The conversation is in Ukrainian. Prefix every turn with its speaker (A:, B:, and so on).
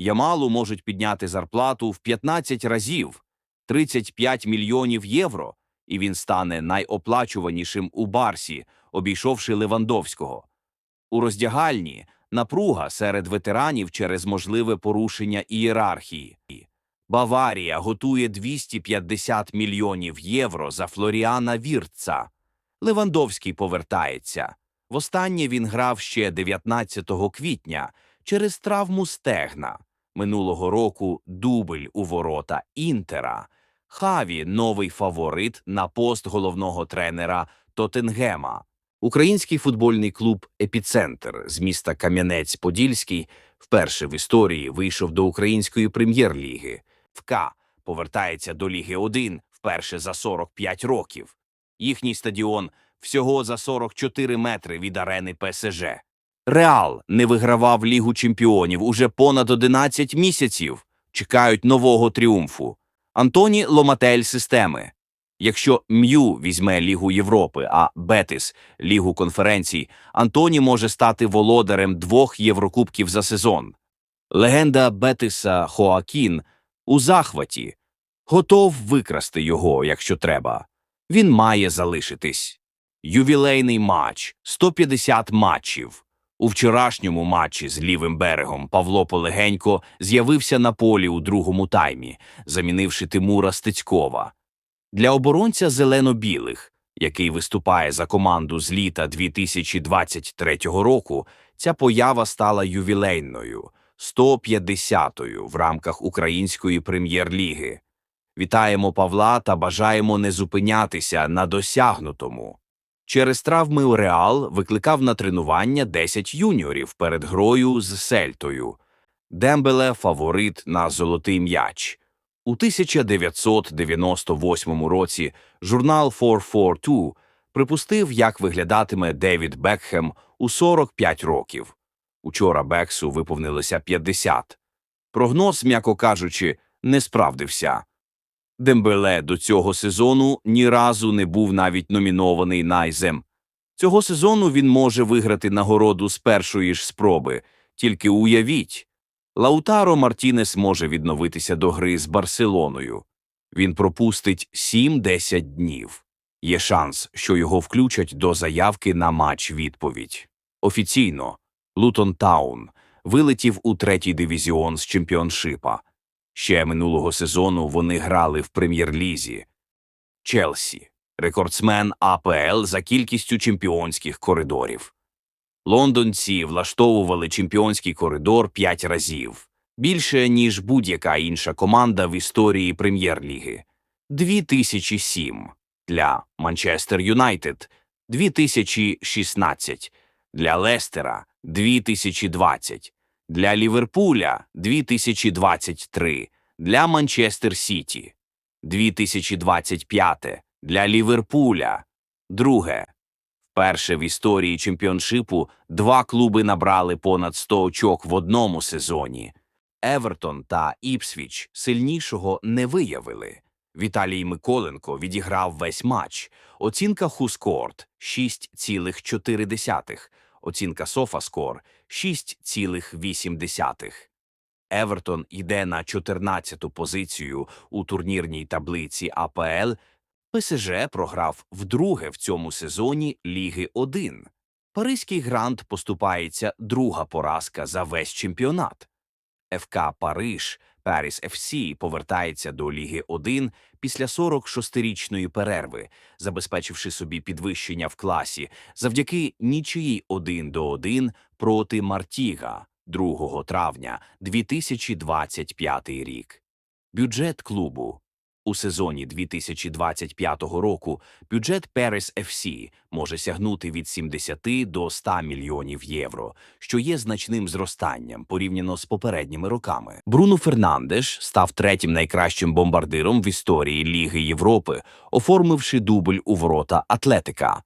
A: Ямалу можуть підняти зарплату в 15 разів 35 мільйонів євро, і він стане найоплачуванішим у Барсі, обійшовши Левандовського. У роздягальні напруга серед ветеранів через можливе порушення ієрархії. Баварія готує 250 мільйонів євро за Флоріана Віртца. Левандовський повертається. Востаннє він грав ще 19 квітня через травму стегна. Минулого року дубль у ворота Інтера. Хаві новий фаворит на пост головного тренера Тоттенгема. Український футбольний клуб Епіцентр з міста Кам'янець-Подільський вперше в історії вийшов до української прем'єр-ліги. ФК повертається до Ліги 1 вперше за 45 років. Їхній стадіон всього за 44 метри від арени ПСЖ. Реал не вигравав Лігу чемпіонів уже понад 11 місяців. Чекають нового тріумфу. Антоні Ломатель системи. Якщо М'ю візьме Лігу Європи, а Бетис – Лігу конференцій, Антоні може стати володарем двох Єврокубків за сезон. Легенда Бетиса Хоакін у захваті. Готов викрасти його, якщо треба. Він має залишитись. Ювілейний матч 150 матчів. У вчорашньому матчі з лівим берегом Павло Полегенько з'явився на полі у другому таймі, замінивши Тимура Стецькова. Для оборонця зелено-білих, який виступає за команду з літа 2023 року, ця поява стала ювілейною, 150-ю в рамках Української прем'єр-ліги. Вітаємо Павла та бажаємо не зупинятися на досягнутому. Через травми Реал викликав на тренування 10 юніорів перед грою з Сельтою. Дембеле – фаворит на золотий м'яч. У 1998 році журнал 442 припустив, як виглядатиме Девід Бекхем у 45 років. Учора Бексу виповнилося 50. Прогноз, м'яко кажучи, не справдився. Дембеле до цього сезону ні разу не був навіть номінований на Айзем. Цього сезону він може виграти нагороду з першої ж спроби. Тільки уявіть, Лаутаро Мартінес може відновитися до гри з Барселоною. Він пропустить 7-10 днів. Є шанс, що його включать до заявки на матч-відповідь. Офіційно Лутон Таун вилетів у третій дивізіон з чемпіоншипа. Ще минулого сезону вони грали в прем'єр-лізі. Челсі – рекордсмен АПЛ за кількістю чемпіонських коридорів. Лондонці влаштовували чемпіонський коридор п'ять разів – більше, ніж будь-яка інша команда в історії прем'єр-ліги. 2007 для Манчестер Юнайтед, 2016 для Лестера, 2020 для Ліверпуля 2023, для Манчестер Сіті 2025, для Ліверпуля. Друге. Вперше в історії чемпіоншипу два клуби набрали понад 100 очок в одному сезоні. Евертон та Іпсвіч сильнішого не виявили. Віталій Миколенко відіграв весь матч. Оцінка Хускорт 6,4. Оцінка Софаскор 6,8. Евертон йде на 14-ту позицію у турнірній таблиці АПЛ. ПСЖ програв вдруге в цьому сезоні Ліги 1. Паризький грант поступається друга поразка за весь чемпіонат. ФК Париж Паріс ФС повертається до Ліги 1 після 46-річної перерви, забезпечивши собі підвищення в класі завдяки нічиї 1 до 1 проти Мартіга 2 травня 2025 рік. Бюджет клубу у сезоні 2025 року бюджет Перес FC може сягнути від 70 до 100 мільйонів євро, що є значним зростанням порівняно з попередніми роками. Бруно Фернандеш став третім найкращим бомбардиром в історії Ліги Європи, оформивши дубль у ворота Атлетика.